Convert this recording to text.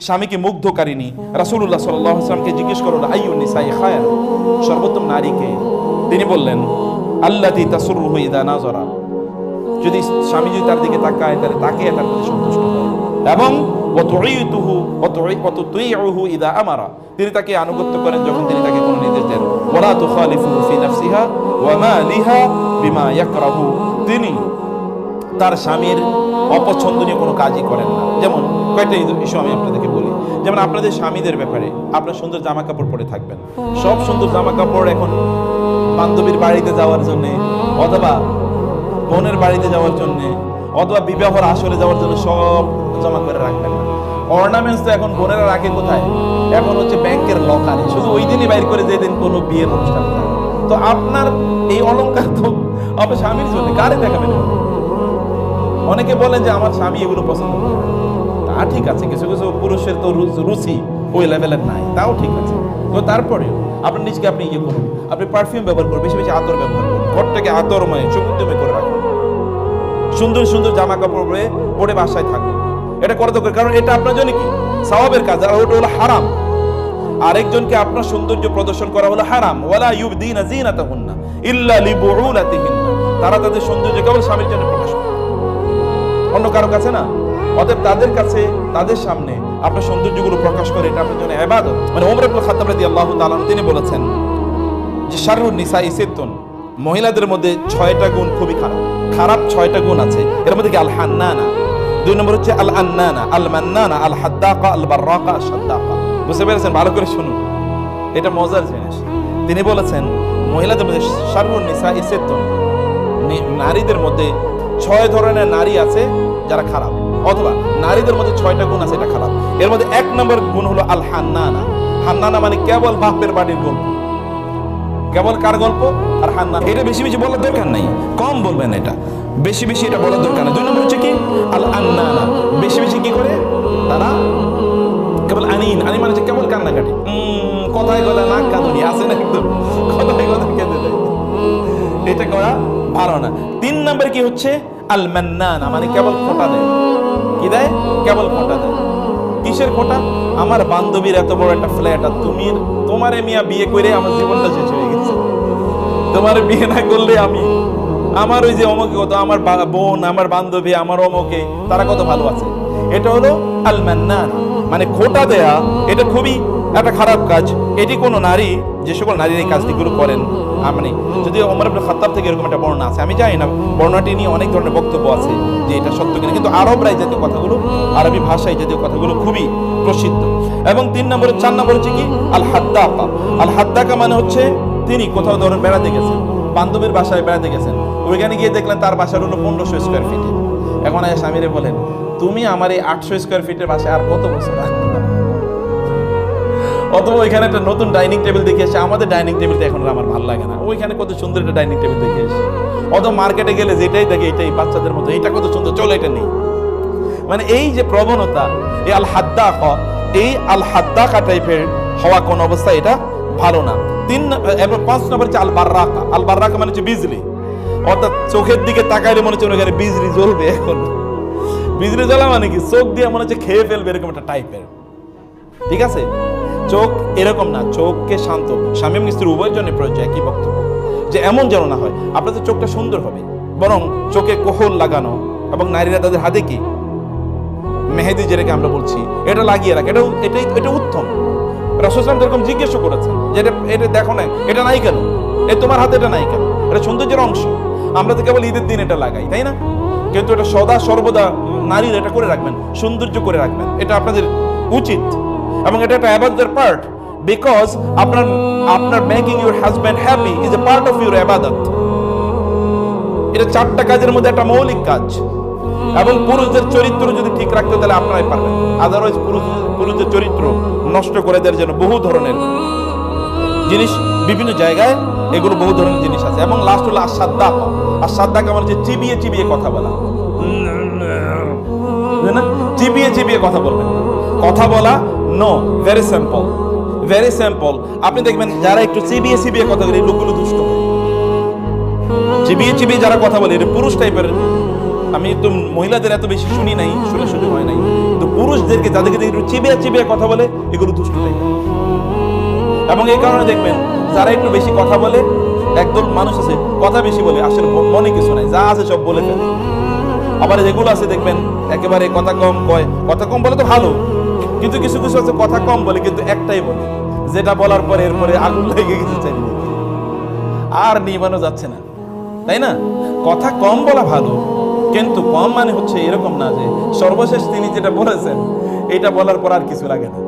স্বামীকে মুগ্ধকারিনী রাসূলুল্লাহ সাল্লাল্লাহু আলাইহি জিজ্ঞেস করল আইয়ুন নিসাই খায়র? সর্বোত্তম নারীকে। তিনি বললেন আল্লাতি তাসুরুহু ইদা নাজরা যদি স্বামী যদি তার দিকে তাকায়, তাহলে তাকে তার প্রতি সন্তুষ্ট এবং তিনি তাকে আনুগত্য করেন যখন তিনি তাকে কোনো নির্দেশ দেন। ওয়ালা তুখালিফুহু ফি নাফসিহা ওয়া মালিহা বিমা ইয়াকরাহু। তিনি তার স্বামীর অপছন্দনীয় কোনো কাজই করেন না। যেমন কয়েকটা ইস্যু আমি আপনাদেরকে বলি। যেমন আপনাদের স্বামীদের ব্যাপারে আপনার সুন্দর জামা কাপড় পরে থাকবেন। সব সুন্দর জামা কাপড় এখন বান্ধবীর বাড়িতে যাওয়ার জন্যে অথবা বোনের বাড়িতে যাওয়ার জন্য অথবা বিবাহর আসরে যাওয়ার জন্য সব জমা করে রাখবেন না। অর্নামেন্টস তো এখন বোনেরা রাখে কোথায়? এখন হচ্ছে ব্যাংকের লকারে শুধু ওই দিনই বাইর করে যেদিন কোনো বিয়ের অনুষ্ঠান তো আপনার এই অলংকার তো আপনার স্বামীর জন্য। কারে দেখাবেন? অনেকে বলেন যে আমার স্বামী এগুলো পছন্দ তা ঠিক আছে, কিছু কিছু পুরুষের তো রুচি ওই লেভেলের নাই, তাও ঠিক আছে। তো তারপরেও আপনার নিজকে আপনি ইয়ে করুন, আপনি পারফিউম ব্যবহার করুন, বেশি বেশি আতর ব্যবহার করুন, ঘরটাকে আতরময় সুগন্ধময় করে রাখুন। সুন্দর সুন্দর জামা কাপড় পরে পরে বাসায় থাকুন। এটা করা দরকার, কারণ এটা আপনার জন্য কি? সওয়াবের কাজ, আর ওটা হলো হারাম। আরেকজনকে আপনার সৌন্দর্য প্রদর্শন করা হলো হারাম। ওয়ালা ইউবদিনা জিনাতাহুন্না ইল্লা লিবুউলাতিহিন্না। তারা তাদের সৌন্দর্য কেবল স্বামীর জন্য প্রকাশ করে। অন্য কারও কাছে না। অতএব তাদের কাছে, তাদের সামনে আপনার সৌন্দর্যগুলো প্রকাশ করে, এটা আপনার জন্য ইবাদত। মানে ওমর ইবনে খাত্তাব রাদিয়াল্লাহু তাআলা তিনি বলেছেন যে শারুন নিসা ইসিতুন মহিলাদের মধ্যে ছয়টা গুণ খুবই খারাপ। খারাপ ছয়টা গুণ আছে। এর মধ্যে কি আল হান্নানা দুই নম্বর হচ্ছে আল আন্নানা আল মান্নানা আল হাদ্দাকা আল বাররাকা আল সাদ্দাকা বুঝতে পেরেছেন? ভালো করে শুনুন। এটা মজার জিনিস। তিনি বলেছেন, মহিলাদের মধ্যে শারুন নিসা ইসিতুন নারীদের মধ্যে ছয় ধরনের নারী আছে। যারা খারাপ। অথবা নারীদের মধ্যে ছয়টা গুণ আছে, এটা খারাপ। এর মধ্যে এক নম্বর গুণ হলো আল হান্নানা হান্নানা মানে কেবল বাপের বাড়ির গল্প। কেবল কার গল্প? আর হান্না এটা বেশি বেশি বলার দরকার নেই। কম বলবেন এটা। বেশি বেশি এটা বলার দরকার নেই। দুই নম্বর হচ্ছে কি? আল আন্নানা বেশি বেশি কি করে? তারা কেবল আনিন। আনি মানে কেবল কান্নাকাটি। কথায় কথায় নাক কাঁদুনি। আছে না একদম? কথায় কথায় কেঁদে দেয়। এটা করা ভালো না। তিন নম্বর কি হচ্ছে? আল মান্নানা মানে কেবল খোটা দেয়। কি দেয়? কেবল খোটা দেয়। কিসের খোটা আমার বান্ধবীর এত বড় একটা ফ্ল্যাট, আর তুমি তোমারে মিয়া বিয়ে করে আমার জীবনটা শেষ হয়ে গেছে। তোমার বিয়ে না করলে আমি, আমার ওই যে অমুকে কত, আমার বোন, আমার বান্ধবী, আমার অমুকে, তারা কত ভালো আছে এটা হলো আল মান্নান মানে খোটা দেয়া, এটা খুবই একটা খারাপ কাজ। এটি কোনো নারী যে সকল নারীর এই কাজটিগুলো করেন আ, মানে যদি ওমর ইবনে খাত্তাব থেকে এরকম একটা বর্ণনা আছে আমি জানি না বর্ণনাটি নিয়ে অনেক ধরনের বক্তব্য আছে যে এটা সত্য কিনা কিন্তু আরবরা এই জাতীয় কথাগুলো আরবি ভাষায় জাতীয় কথাগুলো খুবই প্রসিদ্ধ। এবং তিন নম্বরে চার নম্বর হচ্ছে কি? আল হাদ্দাকা আল হাদ্দাকা মানে হচ্ছে তিনি কোথাও ধরুন বেড়াতে গেছেন বান্ধবীর বাসায় বেড়াতে গেছেন ওইখানে গিয়ে দেখলেন তার বাসার হলো পনেরোশো স্কোয়ার ফিটে এখন আয় স্বামীরে বলেন তুমি আমার এই আটশো স্কোয়ার ফিটের বাসায় আর কত বছর অথবা ওইখানে একটা নতুন ডাইনিং টেবিল দেখে এসে, আমাদের ডাইনিং টেবিলটা এখন আমার ভালো লাগে না। ওইখানে কত সুন্দর একটা ডাইনিং টেবিল দেখে এসে। অথবা মার্কেটে গেলে যেটাই দেখে, এটাই বাচ্চাদের মতো, এটা কত সুন্দর, চলো এটা নেই। মানে এই যে প্রবণতা, এই আল হাদ্দা এই আল হাদ্দাকা টাইপের হওয়া কোন অবস্থা, এটা ভালো না। তিন এবার পাঁচ নম্বর হচ্ছে আল বার্রাকা আল বার্রাকা মানে হচ্ছে বিজলি। অর্থাৎ চোখের দিকে তাকাইলে মনে হচ্ছে ওখানে বিজলি জ্বলবে এখন। বিজলি জ্বলা মানে কি? চোখ দিয়ে মনে হচ্ছে খেয়ে ফেলবে, এরকম একটা টাইপের ঠিক আছে? চোখ এরকম না, চোখকে শান্ত। স্বামী এবং স্ত্রী উভয়ের জন্য প্রয়োজন একই বক্তব্য। যে এমন যেন না হয়, আপনাদের চোখটা সুন্দর হবে। বরং চোখে কোহল লাগানো এবং নারীরা তাদের হাতে কি? মেহেদি যেটাকে আমরা বলছি, এটা লাগিয়ে রাখ। এটা এটাই এটা উত্তম। রসুলাম এরকম জিজ্ঞেসও করেছেন যে এটা এটা দেখো না, এটা নাই কেন? এ তোমার হাতে এটা নাই কেন? এটা সৌন্দর্যের অংশ। আমরা তো কেবল ঈদের দিন এটা লাগাই, তাই না? কিন্তু এটা সদা সর্বদা নারীরা এটা করে রাখবেন, সৌন্দর্য করে রাখবেন। এটা আপনাদের উচিত। এবং এটা একটা আবাদতের পার্ট বিকজ আপনার আপনার making your husband happy is a part of your আবাদত। এটা চারটা কাজের মধ্যে একটা মৌলিক কাজ। এবং পুরুষদের চরিত্র যদি ঠিক রাখতে তাহলে আপনারাই পারবেন। আদারওয়াইজ পুরুষ পুরুষদের চরিত্র নষ্ট করে দেওয়ার জন্য বহু ধরনের জিনিস বিভিন্ন জায়গায় এগুলো বহু ধরনের জিনিস আছে। এবং লাস্ট হলো আসাদ্দাক আসাদ্দাক আমার যে চিবিয়ে চিবিয়ে কথা বলা। চিবিয়ে চিবিয়ে কথা বলবেন। কথা বলা no very simple very simple আপনি দেখবেন যারা একটু চিবিয়ে চিবিয়ে কথা বলে লোকগুলো দুষ্ট। চিবিয়ে চিবিয়ে যারা কথা বলে এটা পুরুষ টাইপের আমি তো মহিলাদের এত বেশি শুনি নাই শোনার সুযোগ হয় নাই। তো পুরুষদেরকে যাদেরকে একটু চিবিয়া চিবিয়া কথা বলে, এগুলো দুষ্ট টাইপ এবং এই কারণে দেখবেন, যারা একটু বেশি কথা বলে একদল মানুষ আছে, কথা বেশি বলে, আসলে মনে কিছু নাই, যা আছে সব বলে ফেলে। আবার যেগুলো আছে দেখবেন, একেবারে কথা কম কয়, কথা কম বলে তো ভালো। কিন্তু কিছু কিছু আছে কথা কম বলে, কিন্তু একটাই বলে, যেটা বলার পরে এরপরে আগুন লেগে গেছে চারিদিকে আর নিবানো যাচ্ছে না, তাই না? কথা কম বলা ভালো, কিন্তু কম মানে হচ্ছে এরকম না যে সর্বশেষ তিনি যেটা বলেছেন, এটা বলার পর আর কিছু লাগে না।